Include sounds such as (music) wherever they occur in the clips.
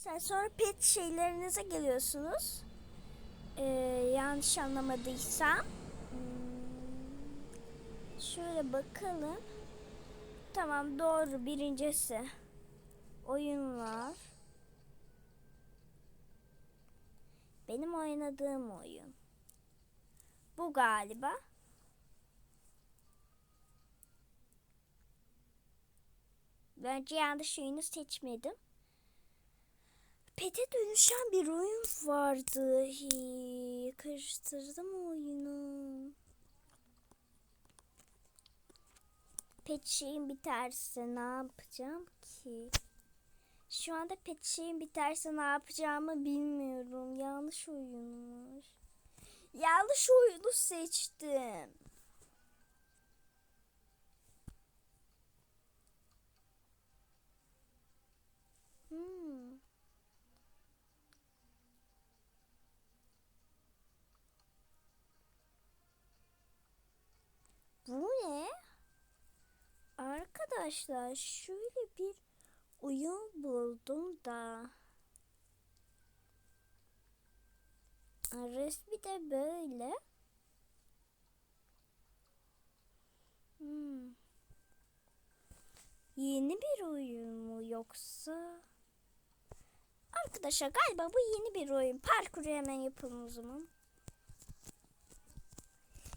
Sen sonra pet şeylerinize geliyorsunuz. Ee, yanlış anlamadıysam. Hmm, Şöyle bakalım. Tamam doğru birincisi. Oyun var. Benim oynadığım oyun. Bu galiba. Bence yanlış oyunu seçmedim. Pete dönüşen bir oyun vardı. Hii, karıştırdım oyunu. Pet şeyin biterse ne yapacağım ki? Şu anda pet şeyin biterse ne yapacağımı bilmiyorum. Yanlış oyunmuş. Yanlış oyunu seçtim. Hmm. Bu ne? Arkadaşlar şöyle bir oyun buldum da. Resmi de böyle. Hmm. Yeni bir oyun mu yoksa? Arkadaşlar galiba bu yeni bir oyun. Parkuru hemen yapalım o zaman.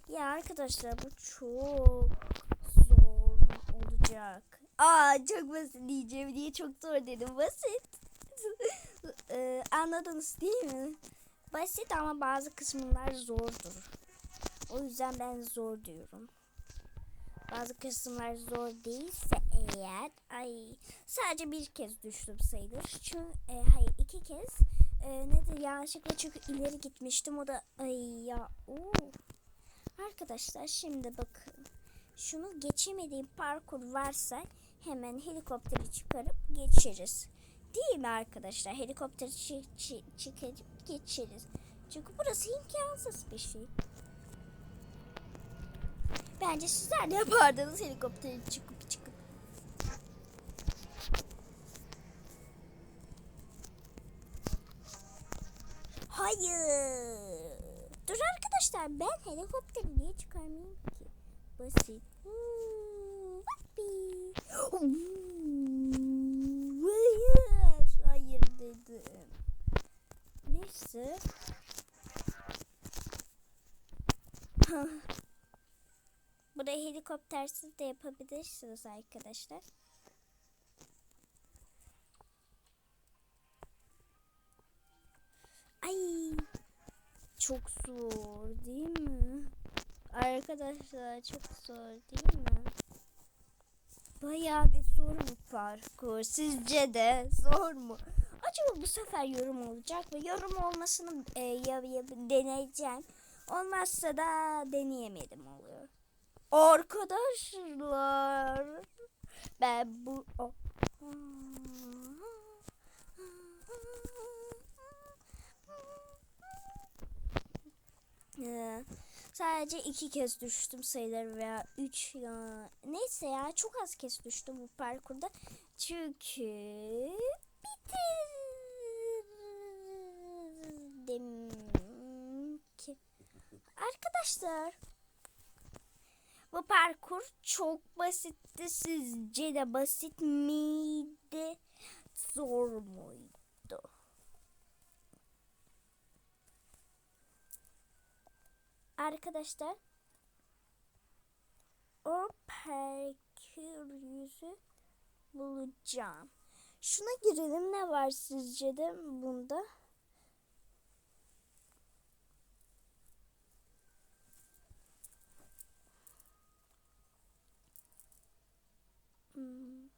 Ya arkadaşlar bu çok olacak. Aa çok basit diyeceğim diye çok zor dedim. Basit. (laughs) Ee, anladınız değil mi? Basit ama bazı kısımlar zordur. O yüzden ben zor diyorum. Bazı kısımlar zor değilse eğer ay sadece bir kez düştüm sayılır. Çünkü e, hayır iki kez e, nedir yanlışlıkla çünkü ileri gitmiştim o da ay ya oo. Arkadaşlar şimdi bakın. Şunu geçemediğim parkur varsa hemen helikopteri çıkarıp geçeriz. Değil mi arkadaşlar? Helikopteri çı- çı- çıkarıp geçeriz. Çünkü burası imkansız bir şey. Bence sizler de yapardınız helikopteri çıkıp çıkıp. Hayır. Dur arkadaşlar ben helikopteri niye çıkarmayayım? Basit. Hayır. Hayır dedim. Neyse. (laughs) Burayı helikoptersiz de yapabilirsiniz arkadaşlar. Ay çok zor değil mi? Arkadaşlar çok zor değil mi? Bayağı bir zor bu parkur. Sizce de zor mu? Acaba bu sefer yorum olacak mı? Yorum olmasını e, ya, ya, deneyeceğim. Olmazsa da deneyemedim oluyor. Arkadaşlar ben bu o- Ee, sadece iki kez düştüm sayılır veya üç ya. Neyse ya çok az kez düştüm bu parkurda. Çünkü bitirdim ki. Arkadaşlar bu parkur çok basitti. Sizce de basit miydi? Zor muydu? Arkadaşlar o parkur yüzü bulacağım. Şuna girelim ne var sizce de bunda? Hmm.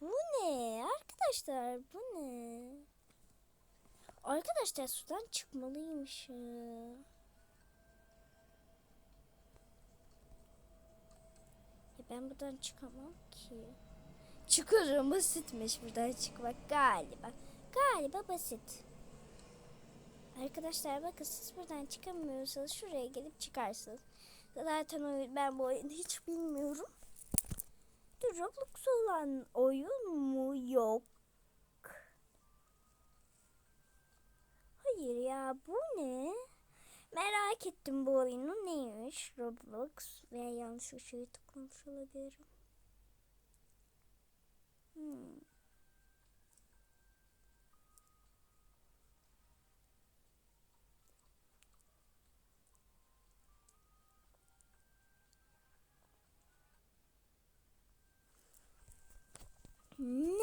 Bu ne? Arkadaşlar bu ne? Arkadaşlar sudan çıkmalıymış. Ya ben buradan çıkamam ki. Çıkarım basitmiş buradan çıkmak galiba. Galiba basit. Arkadaşlar bakın siz buradan çıkamıyorsanız şuraya gelip çıkarsınız. Zaten ben bu oyunu hiç bilmiyorum. Roblox olan oyun mu yok? Hayır ya bu ne? Merak ettim bu oyunun neymiş? Roblox veya yanlış bir şeye tıklamış olabilirim. Hmm. Ne?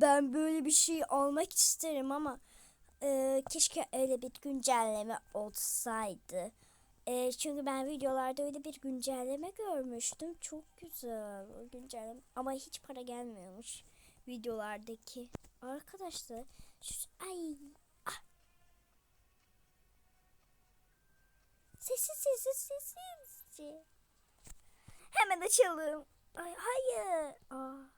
Ben böyle bir şey almak isterim ama e, keşke öyle bir güncelleme olsaydı. E, çünkü ben videolarda öyle bir güncelleme görmüştüm. Çok güzel o güncelleme ama hiç para gelmiyormuş videolardaki. Arkadaşlar şu, ay ah. Sessiz sessiz sessiz. Hemen açalım. Ay hayır. Aa.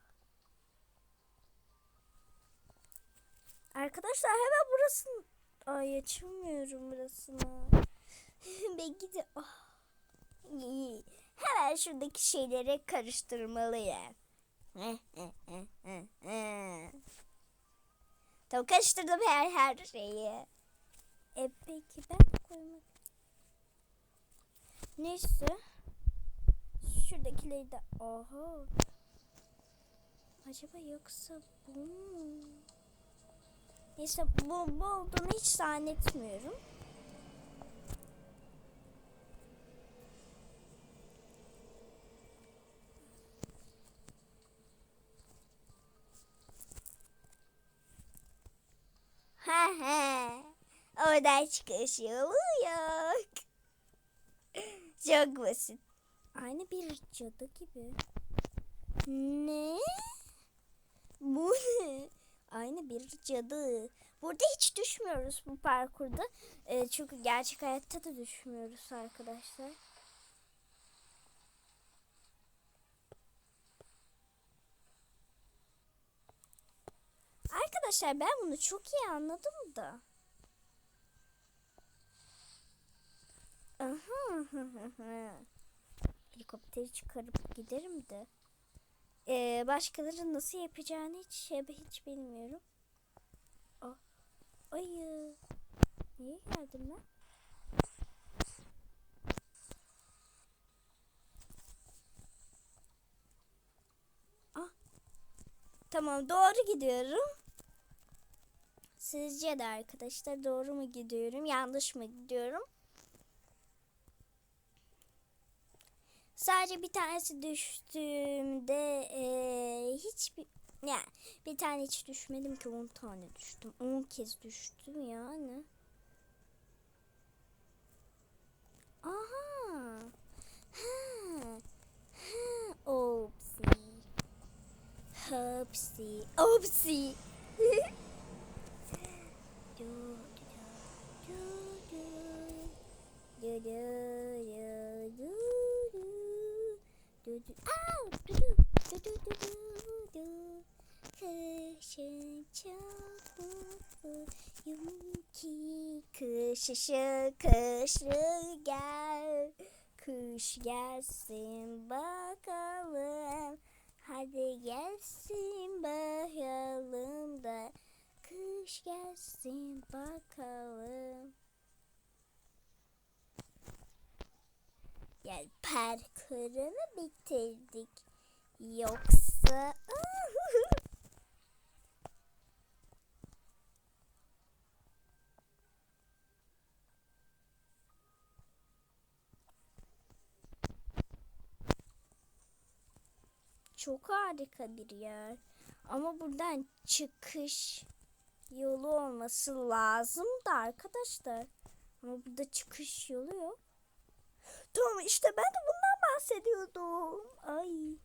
Arkadaşlar hemen burasını Ay açamıyorum burasını. (laughs) ben gidip ah. İyi. Hemen şuradaki şeyleri karıştırmalıyım. (laughs) tamam karıştırdım her her şeyi. E peki ben koymak. Neyse. Şuradakileri de oha. Acaba yoksa bu mu? Neyse bu olduğunu hiç zannetmiyorum. Ha ha. Oradan çıkış yolu yok. Çok basit. Aynı bir cadı gibi. Ne? Bu ne? Aynı bir cadı. Burada hiç düşmüyoruz bu parkurda. Ee, çünkü gerçek hayatta da düşmüyoruz arkadaşlar. Arkadaşlar ben bunu çok iyi anladım da. Aha. (laughs) Helikopteri çıkarıp giderim de. Ee, başkaları nasıl yapacağını hiç şey hiç bilmiyorum. Aa, ayı. Niye geldim ben? Ah. Tamam doğru gidiyorum. Sizce de arkadaşlar doğru mu gidiyorum? Yanlış mı gidiyorum? Sadece bir tanesi düştüğümde e, hiçbir yani bir tane hiç düşmedim ki 10 tane düştüm. 10 kez düştüm yani. Aha. Ha. Ha. Opsi. Hopsi. Opsi. Mutluyum ki kış ışığı kışı gel Kış gelsin bakalım. Hadi gelsin bakalım da Kış gelsin bakalım. Gel parkurunu bitirdik. Yoksa Çok harika bir yer. Ama buradan çıkış yolu olması lazım da arkadaşlar. Ama burada çıkış yolu yok. Tamam işte ben de bundan bahsediyordum. Ay.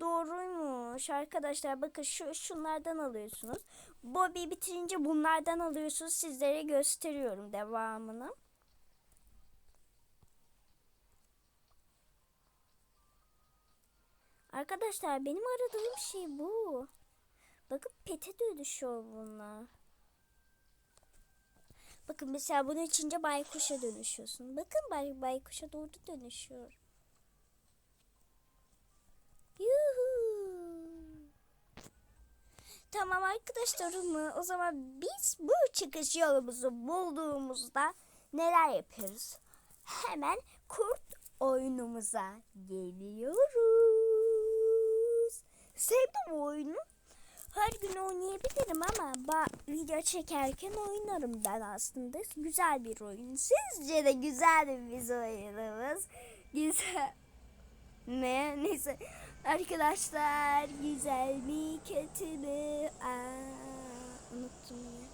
Doğruymuş arkadaşlar. Bakın şu şunlardan alıyorsunuz. Bobby bitirince bunlardan alıyorsunuz. Sizlere gösteriyorum devamını. Arkadaşlar benim aradığım şey bu. Bakın pete dönüşüyor bunlar. Bakın mesela bunu içince baykuşa dönüşüyorsun. Bakın bay, baykuşa doğru dönüşüyor. Yuhu. Tamam arkadaşlarım o zaman biz bu çıkış yolumuzu bulduğumuzda neler yapıyoruz? Hemen kurt oyunumuza geliyoruz. Sevdim bu oyunu. Her gün oynayabilirim ama ba- video çekerken oynarım ben aslında. Güzel bir oyun. Sizce de güzel mi biz oyunumuz? Güzel. Ne? Neyse. Arkadaşlar güzel mi kötü mü? Aa, unuttum ya.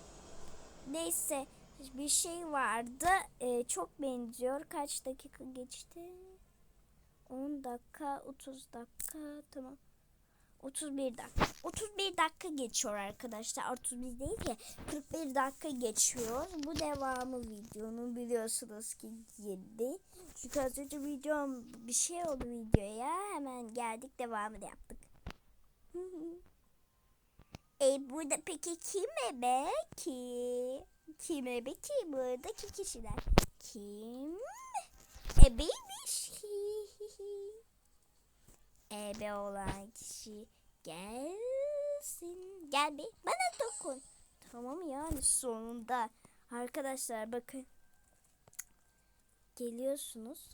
Neyse bir şey vardı. Ee, çok benziyor. Kaç dakika geçti? 10 dakika, 30 dakika. Tamam. 31 dakika. 31 dakika geçiyor arkadaşlar. 31 değil ki 41 dakika geçiyor. Bu devamı videonun biliyorsunuz ki 7. Çünkü az önce videom bir şey oldu videoya. Hemen geldik devamı da yaptık. (laughs) e burada peki kim ebe ki? Kim ebe ki buradaki kişiler? Kim? Ebeymiş. Ebe olan kişi gelsin. Gel bir bana dokun. Tamam yani sonunda. Arkadaşlar bakın. Geliyorsunuz.